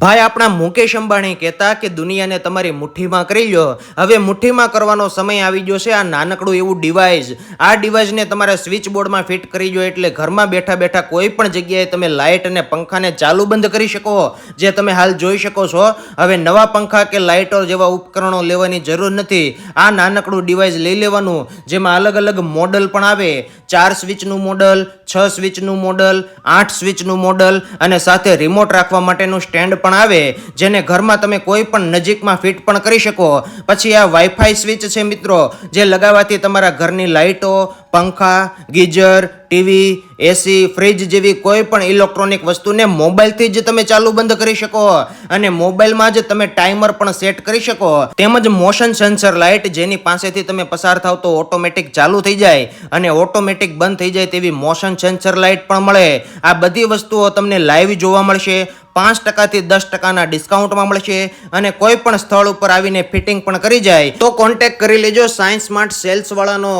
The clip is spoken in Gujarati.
ભાઈ, આપણા મુકેશ અંબાણી કહેતા કે દુનિયાને તમારી મુઠ્ઠીમાં કરી લો હવે મુઠ્ઠીમાં કરવાનો સમય આવી ગયો છે. આ નાનકડું એવું ડિવાઇસ આ ડિવાઇસને તમારે સ્વિચ બોર્ડમાં ફિટ કરી દો એટલે ઘરમાં બેઠા બેઠા કોઈ પણ જગ્યાએ તમે લાઇટ અને પંખાને ચાલુ બંધ કરી શકો. જે તમે હાલ જોઈ શકો છો. હવે નવા પંખા કે લાઇટો જેવા ઉપકરણો લેવાની જરૂર નથી. આ નાનકડું ડિવાઇસ લઈ લેવાનું, જેમાં અલગ અલગ મોડલ પણ આવે. ચાર સ્વિચનું મોડલ, છ સ્વિચનું મોડલ, આઠ સ્વિચનું મોડલ અને સાથે રિમોટ રાખવા માટેનું સ્ટેન્ડ પણ આવે, જેને ઘરમાં તમે કોઈ પણ નજીકમાં ફિટ પણ કરી શકો. પછી આ વાઈફાઈ સ્વિચ છે મિત્રો, જે લગાવવાથી તમારા ઘરની લાઇટો, પંખા, ગીઝર, ટીવી, એસી, ફ્રીજ જેવી કોઈ પણ ઇલેક્ટ્રોનિક વસ્તુને મોબાઈલથી જ તમે ચાલુ બંધ કરી શકો. અને મોબાઈલમાં જ તમે ટાઈમર પણ સેટ કરી શકો. તેમજ મોશન સેન્સર લાઇટ જેની પાસેથી તમે પસાર થાવ તો ઓટોમેટિક ચાલુ થઈ જાય અને ઓટોમેટિક બંધ થઈ જાય તેવી મોશન સેન્સર લાઇટ પણ મળે. આ બધી વસ્તુઓ તમને લાઈવ જોવા મળશે. પાંચ ટકાથી દસ ટકાના ડિસ્કાઉન્ટમાં મળશે અને કોઈ પણ સ્થળ ઉપર આવીને ફિટિંગ પણ કરી જાય તો કોન્ટેક્ટ કરી લેજો સાયન્સ સ્માર્ટ સેલ્સ વાળાનો